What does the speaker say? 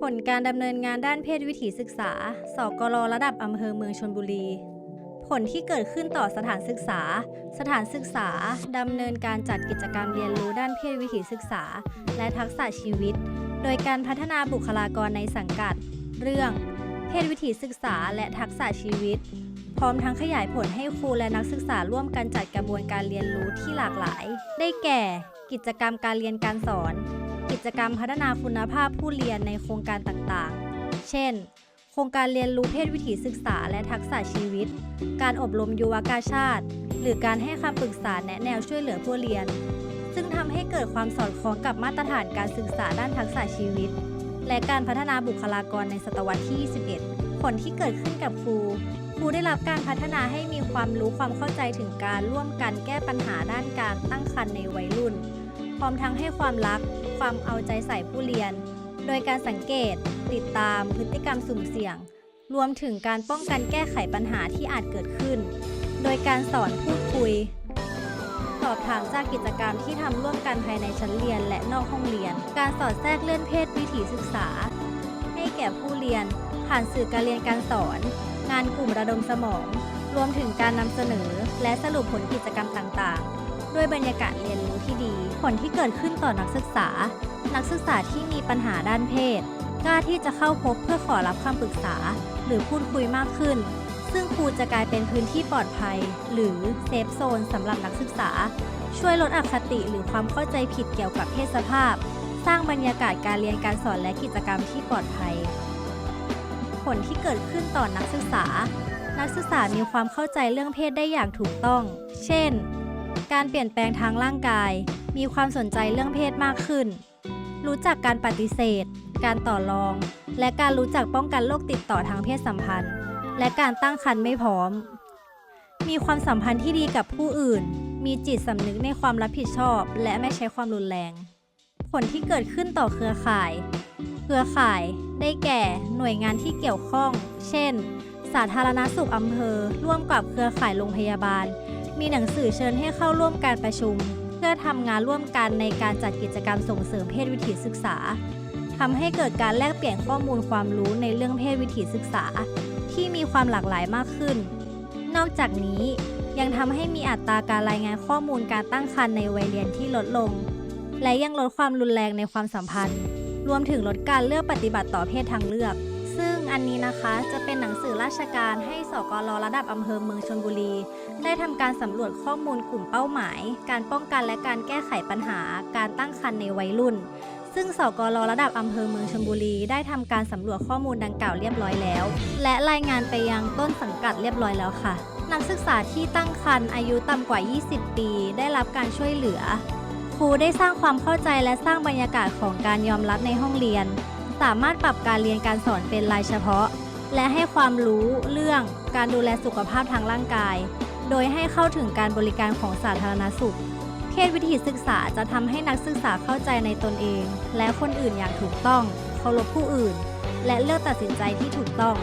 ผลการดำเนินงานด้านเพศวิถีศึกษา สกลระดับอำเภอเมืองชนบุรี ผลที่เกิดขึ้นต่อสถานศึกษา สถานศึกษาดำเนินการจัดกิจกรรมเรียนรู้ด้านเพศวิถีศึกษา และทักษะชีวิต โดยการพัฒนาบุคลากรในสังกัด เรื่อง เพศวิถีศึกษาและทักษะชีวิต พร้อมทั้งขยายผลให้ครูและนักศึกษาร่วมกันจัดกระบวนการเรียนรู้ที่หลากหลาย ได้แก่ กิจกรรมการเรียนการสอน กิจกรรมพัฒนาคุณภาพผู้เรียนในโครงการต่างๆ เช่น โครงการเรียนรู้เพศวิถีศึกษาและทักษะชีวิต การอบรมยุวกาชาติ หรือการให้คำปรึกษาแนะแนวช่วยเหลือผู้เรียน ซึ่งทำให้เกิดความสอดคล้องกับมาตรฐานการศึกษาด้านทักษะชีวิต และการพัฒนาบุคลากรในศตวรรษที่ 21 ผลที่เกิดขึ้นกับครูครูได้รับการพัฒนาให้มีความรู้ความเข้าใจถึงการร่วมกันแก้ปัญหาด้านการตั้งครรภ์ในวัยรุ่น พร้อมทั้งให้ความรัก ความเอาใจใส่ผู้เรียน โดยการสังเกต ติดตามพฤติกรรมสุ่มเสี่ยง รวมถึงการป้องกันแก้ไขปัญหาที่อาจเกิดขึ้น โดยการสอนพูดคุย สอบถามจากกิจกรรมที่ทำร่วมกันภายในชั้นเรียนและนอกห้องเรียน การสอดแทรกเลื่อนเพศวิถีศึกษา ให้แก่ผู้เรียน ผ่านสื่อการเรียนการสอน งานกลุ่มระดมสมอง รวมถึงการนำเสนอ และสรุปผลกิจกรรมต่างๆ ด้วยบรรยากาศเรียนรู้ที่ดี ผลที่เกิดขึ้นต่อนักศึกษา นักศึกษาที่มีปัญหาด้านเพศ กล้าที่จะเข้าพบเพื่อขอรับคำปรึกษา หรือพูดคุยมากขึ้น ซึ่งครูจะกลายเป็นพื้นที่ปลอดภัย หรือเซฟโซนสำหรับนักศึกษา ช่วยลดอคติหรือความเข้าใจผิดเกี่ยวกับเพศสภาพ สร้างบรรยากาศการเรียนการสอนและกิจกรรมที่ปลอดภัย ผลที่เกิดขึ้นต่อนักศึกษา นักศึกษามีความเข้าใจเรื่องเพศได้อย่างถูกต้อง เช่น การเปลี่ยนแปลงทางร่างกาย มีความสนใจเรื่องเพศมากขึ้น รู้จักการปฏิเสธ การต่อรอง และการรู้จักป้องกันโรคติดต่อทางเพศสัมพันธ์ และการตั้งครรภ์ไม่พร้อม มีความสัมพันธ์ที่ดีกับผู้อื่น มีจิตสำนึกในความรับผิดชอบ และไม่ใช้ความรุนแรง ผลที่เกิดขึ้นต่อเครือข่าย เครือข่ายได้แก่หน่วยงานที่เกี่ยวข้อง เช่น สาธารณสุขอำเภอ ร่วมกับเครือข่ายโรงพยาบาล มีหนังสือเชิญให้เข้าร่วมการประชุม เพื่อทำงานร่วมกันในการจัดกิจกรรมส่งเสริมเพศวิถีศึกษาทำให้เกิดการแลกเปลี่ยนข้อมูลความรู้ในเรื่องเพศวิถีศึกษา ที่มีความหลากหลายมากขึ้น นอกจากนี้ยังทำให้มีอัตราการรายงานข้อมูลการตั้งครรภ์ในวัยเรียนที่ลดลง และยังลดความรุนแรงในความสัมพันธ์ รวมถึงลดการเลือกปฏิบัติต่อเพศทางเลือก ซึ่งอันนี้นะคะจะเป็นหนังสือราชการให้สกลระดับอำเภอเมืองชนบุรี ได้ทำการสำรวจข้อมูลกลุ่มเป้าหมาย การป้องกันและการแก้ไขปัญหา การตั้งครรภ์ในวัยรุ่น ซึ่งสกลระดับอำเภอเมืองชลบุรี ได้ทำการสำรวจข้อมูลดังกล่าวเรียบร้อยแล้ว และรายงานไปยังต้นสังกัดเรียบร้อยแล้วค่ะ นักศึกษาที่ตั้งครรภ์อายุต่ำกว่า 20 ปี ได้รับการช่วยเหลือครูได้สร้างความเข้าใจและสร้างบรรยากาศของการยอมรับในห้องเรียน สามารถปรับการเรียนการสอนเป็นรายเฉพาะ และให้ความรู้เรื่องการดูแลสุขภาพทางร่างกาย โดยให้เข้าถึงการบริการของสาธารณสุขเพศวิถีศึกษาจะทำให้นักศึกษาเข้าใจในตนเอง และคนอื่นอย่างถูกต้อง เคารพผู้อื่น และเลือกตัดสินใจที่ถูกต้อง